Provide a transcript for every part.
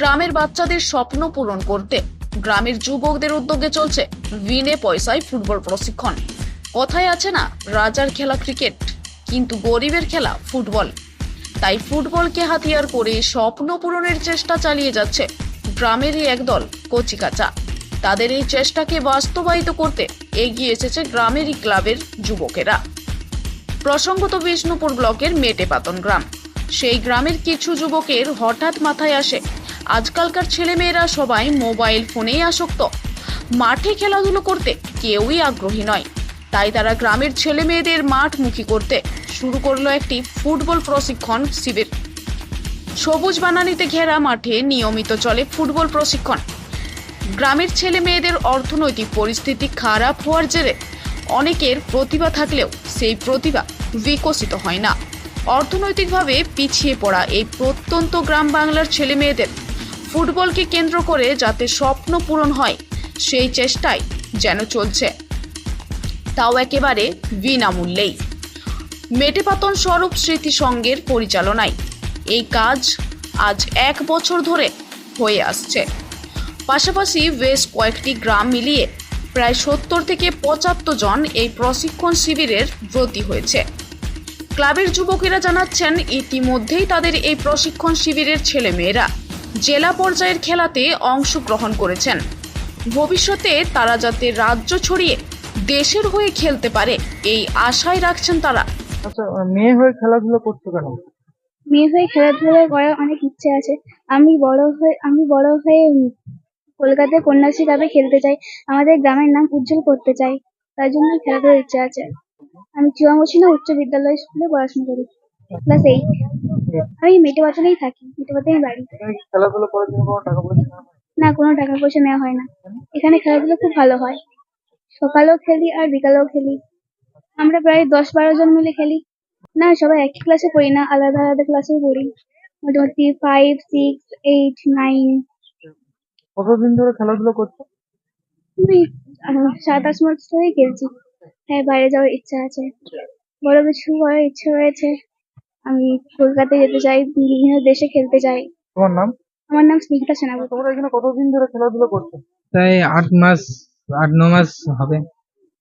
গ্রামের বাচ্চাদের স্বপ্ন পূরণ করতে। গ্রামের যুবকদের উদ্যোগে চলছে বিনে পয়সায় ফুটবল প্রশিক্ষণ। কথায় আছে না, রাজার খেলা ক্রিকেট, কিন্তু গরিবের খেলা ফুটবল। তাই ফুটবলকে হাতিয়ার করে স্বপ্ন পূরণের চেষ্টা চালিয়ে যাচ্ছে গ্রামেরই একদল কচিকাচা। তাদের এই চেষ্টাকে বাস্তবায়িত করতে এগিয়ে এসেছে গ্রামেরই ক্লাবের যুবকেরা। প্রসঙ্গত বিষ্ণুপুর ব্লকের মেটেপাতন গ্রাম। সেই গ্রামের কিছু যুবকের হঠাৎ মাথায় আসে আজকালকার ছেলেমেয়েরা সবাই মোবাইল ফোনেই আসক্ত। মাঠে খেলাধুলো করতে কেউই আগ্রহী নয়। তাই তারা গ্রামের ছেলে মেয়েদের মাঠমুখী করতে শুরু করল একটি ফুটবল প্রশিক্ষণ শিবির। সবুজ বানানিতে ঘেরা মাঠে নিয়মিত চলে ফুটবল প্রশিক্ষণ। গ্রামের ছেলে মেয়েদের অর্থনৈতিক পরিস্থিতি খারাপ হওয়ার জেরে অনেকের প্রতিভা থাকলেও সেই প্রতিভা বিকশিত হয় না। অর্থনৈতিকভাবে পিছিয়ে পড়া এই প্রত্যন্ত গ্রাম বাংলার ছেলে মেয়েদের ফুটবলকে কেন্দ্র করে যাতে স্বপ্ন পূরণ হয়, সেই চেষ্টাই যেন চলছে। তাও একেবারে বিনামূল্যেই। মেটেপাতন স্বরূপ স্মৃতি পরিচালনায় এই কাজ আজ এক বছর ধরে হয়ে আসছে। পাশাপাশি বেশ কয়েকটি গ্রাম মিলিয়ে প্রায় সত্তর থেকে পঁচাত্তর জন এই প্রশিক্ষণ শিবিরের ব্রতী হয়েছে। ক্লাবের যুবকেরা জানাচ্ছেন, ইতিমধ্যেই তাদের এই প্রশিক্ষণ শিবিরের ছেলেমেয়েরা জেলা পর্যায়ের খেলাতে অংশগ্রহণ করেছেন। ভবিষ্যতে তারা যাতে রাজ্য ছড়িয়ে দেশের হয়ে খেলতে পারে এই আশায় রাখছেন তারা। আচ্ছা মেয়ে হয়ে খেলাধুলো করছ কেন? মেয়ে হয়ে খেলাধুলা করার অনেক ইচ্ছে আছে। আমি বড় হয়ে আমি বড় হয়ে কলকাতায় কন্যাশ্রী ক্লাবে খেলতে চাই। আমাদের গ্রামের নাম উজ্জ্বল করতে চাই। তার জন্য খেলাধুলার ইচ্ছে আছে। আমি চুয়ামুচিনা উচ্চ বিদ্যালয় স্কুলে পড়াশোনা করি। ক্লাস এইট আমি মেটেবাতনেই থাকি মেটে মেটেবাতনেই বাড়ি। খেলাধুলো করার জন্য কোনো টাকা পয়সা না কোনো টাকা পয়সা নেওয়া হয় না। এখানে খেলাধুলা খুব ভালো হয়। সকালেও খেলি আর বিকালেও খেলি। আমরা প্রায় দশ বারো জন মিলে খেলি। না সবাই একই ক্লাসে পড়ি না আলাদা আলাদা ক্লাসেও পড়ি। মোটামুটি ফাইভ সিক্স এইট নাইন কতদিন ধরে খেলাধুলো করছ? সাত আট মাস ধরেই খেলছি। হ্যাঁ বাইরে যাওয়ার ইচ্ছা আছে। বড় কিছু করার ইচ্ছে রয়েছে। আমি কলকাতায় যেতে চাই বিভিন্ন দেশে খেলতে চাই। তোমার নাম? আমার নাম স্নিগ্ধা সেনাপতি তোমরা এখানে কতদিন ধরে খেলাধুলা করছ? প্রায় আট মাস আট ন মাস হবে।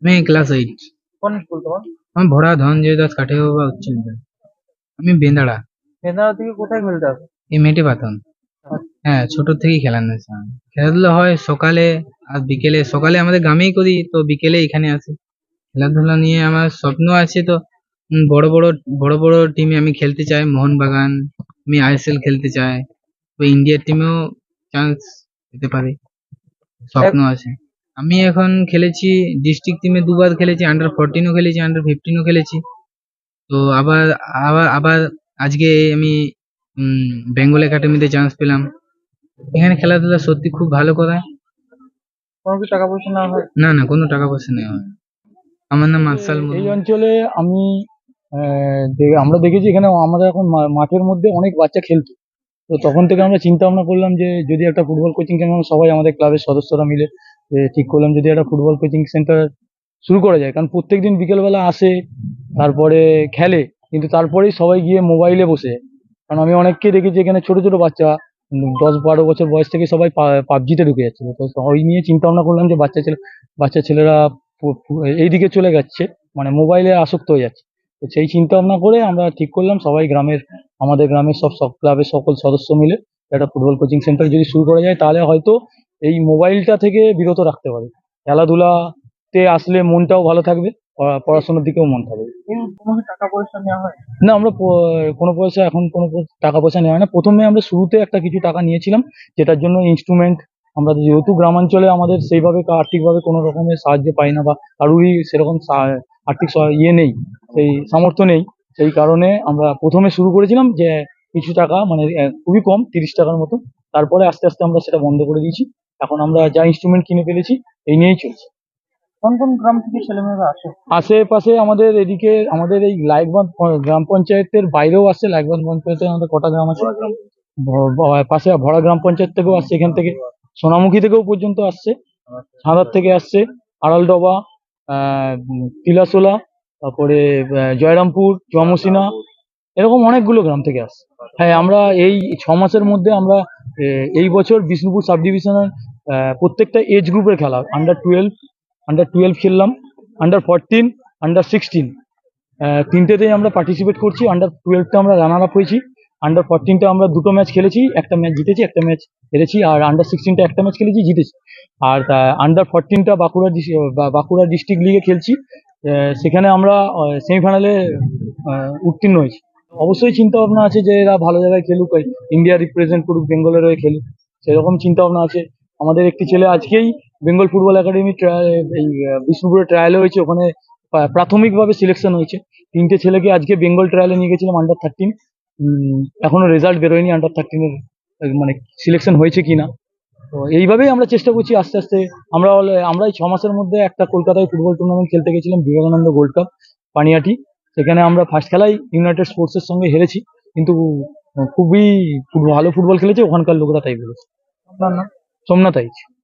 আমি ক্লাস এইট। কোন স্কুল তোমার? আমি ভরা ধনঞ্জয় দাস কাঠে বাবা উচ্চ বিদ্যালয়। আমি বেন্দাড়া। কেন্দ্রা থেকে কোথায় খেলতে আসো? এই মেটে পাতন হ্যাঁ ছোট থেকেই খেলানো হয়েছে খেলাধুলা হয় সকালে আর বিকেলে। সকালে আমাদের গ্রামেই করি তো বিকেলে এখানে আসি। খেলাধুলা নিয়ে আমার স্বপ্ন আছে তো বড় বড় বড় বড় টিমে আমি খেলতে চাই। মোহনবাগান আমি আইএসএল খেলতে চাই। তো ইন্ডিয়ার টিমেও চান্স পেতে পারি। স্বপ্ন আছে। আমি এখন খেলেছি ডিস্ট্রিক্ট টিমে দুবার খেলেছি আন্ডার ফোরটিনও খেলেছি আন্ডার ফিফটিনও খেলেছি। তো আবার আবার আবার আজকে আমি বেঙ্গল একাডেমিতে চান্স পেলাম। এখানে খেলাধুলা সত্যি খুব ভালো করায় কোনো কি টাকা পয়সা নেওয়া হয়? না না কোনো টাকা পয়সা নেওয়া হয় আমার নাম মার্শাল এই অঞ্চলে আমি আমরা দেখেছি এখানে আমাদের এখন মাঠের মধ্যে অনেক বাচ্চা খেলতো। তো তখন থেকে আমরা চিন্তা ভাবনা করলাম যে যদি একটা ফুটবল কোচিং কেন্দ্র সবাই আমাদের ক্লাবের সদস্যরা মিলে ঠিক করলাম যদি একটা ফুটবল কোচিং সেন্টার শুরু করা যায়। কারণ প্রত্যেকদিন বিকেলবেলা আসে, তারপরে খেলে, কিন্তু তারপরেই সবাই গিয়ে মোবাইলে বসে। কারণ আমি অনেককে দেখেছি এখানে ছোট ছোট বাচ্চা, দশ বারো বছর বয়স থেকে সবাই পাবজিতে ঢুকে যাচ্ছে। তো ওই নিয়ে চিন্তা ভাবনা করলাম যে বাচ্চা ছেলে, বাচ্চা ছেলেরা এইদিকে চলে যাচ্ছে মানে মোবাইলে আসক্ত হয়ে যাচ্ছে। তো সেই চিন্তা ভাবনা করে আমরা ঠিক করলাম। সবাই গ্রামের আমাদের গ্রামের সব সব ক্লাবের সকল সদস্য মিলে একটা ফুটবল কোচিং সেন্টার যদি শুরু করা যায় তাহলে হয়তো এই মোবাইলটা থেকে বিরত রাখতে পারে। খেলাধুলাতে আসলে মনটাও ভালো থাকবে পড়াশোনার দিকেও মন থাকবে। টাকা পয়সা নেওয়া হয়? না আমরা কোনো পয়সা এখন কোনো টাকা পয়সা নেওয়া হয় না। প্রথমে আমরা শুরুতে একটা কিছু টাকা নিয়েছিলাম যেটার জন্য ইনস্ট্রুমেন্ট আমরা যেহেতু গ্রামাঞ্চলে আমাদের সেইভাবে আর্থিকভাবে কোনো রকমের সাহায্য পাই না বা কারুরই সেরকম আর্থিক সহায়- ইয়ে নেই সেই সামর্থ্য নেই। সেই কারণে আমরা প্রথমে শুরু করেছিলাম যে কিছু টাকা মানে খুবই কম তিরিশ টাকার মতো। তারপরে আস্তে আস্তে আমরা সেটা বন্ধ করে দিয়েছি। এখন আমরা যা ইনস্ট্রুমেন্ট কিনে ফেলেছি এই নিয়েই চলছে। কোন কোন গ্রাম থেকে ছেলেমেয়েরা আসে? আশেপাশে আমাদের এদিকে আমাদের এই লাইকবাঁধ গ্রাম পঞ্চায়েতের বাইরেও আসছে লাইকবাঁধ পঞ্চায়েতে আমাদের কটা গ্রাম আছে? পাশে ভরা গ্রাম পঞ্চায়েত থেকেও আসছে এখান থেকে সোনামুখী থেকেও পর্যন্ত আসছে ছাদার থেকে আসছে আড়াল আড়ালডবা তিলাশোলা তারপরে জয়রামপুর চুয়ামুসিনা এরকম অনেকগুলো গ্রাম থেকে আসছে হ্যাঁ আমরা এই ছ মাসের মধ্যে আমরা এই বছর বিষ্ণুপুর সাব ডিভিশনের প্রত্যেকটা এজ গ্রুপের খেলা। আন্ডার টুয়েলভ আন্ডার টুয়েলভ খেললাম আন্ডার ফোরটিন আন্ডার সিক্সটিন তিনটেতেই আমরা পার্টিসিপেট করছি আন্ডার টুয়েলভটা আমরা রানার আপ হয়েছি। আন্ডার ফোরটিনটা আমরা দুটো ম্যাচ খেলেছি, একটা ম্যাচ জিতেছি, একটা ম্যাচ হেরেছি, আর আন্ডার সিক্সটিনটা একটা ম্যাচ খেলেছি, জিতেছি। আর আন্ডার ফোরটিনটা বাঁকুড়া বাঁকুড়া ডিস্ট্রিক্ট লিগে খেলছি সেখানে আমরা সেমিফাইনালে উত্তীর্ণ হয়েছি। অবশ্যই চিন্তা ভাবনা আছে যে এরা ভালো জায়গায় খেলুক ইন্ডিয়া রিপ্রেজেন্ট করুক বেঙ্গলের হয়ে খেলুক, সেরকম চিন্তা ভাবনা আছে। আমাদের একটি ছেলে আজকেই বেঙ্গল ফুটবল একাডেমি এই বিষ্ণুপুরে ট্রায়ালে হয়েছে, ওখানে প্রাথমিকভাবে সিলেকশন হয়েছে। তিনটে ছেলেকে আজকে বেঙ্গল ট্রায়ালে নিয়ে গেছিলাম আন্ডার থার্টিন এখনও রেজাল্ট বেরোয়নি আন্ডার থার্টিনের মানে সিলেকশন হয়েছে কিনা। তো এইভাবেই আমরা চেষ্টা করছি আস্তে আস্তে। আমরা all- আমরা এই ছ মাসের মধ্যে একটা কলকাতায় ফুটবল টুর্নামেন্ট খেলতে গেছিলাম, বিবেকানন্দ গোল্ড কাপ পানিয়াটি। সেখানে আমরা ফার্স্ট খেলায় ইউনাইটেড স্পোর্টসের সঙ্গে হেরেছি। কিন্তু, খুবই ভালো ফুটবল খেলেছে। ওখানকার লোকরা তাই বলেছে। সোমনাথ আইচ।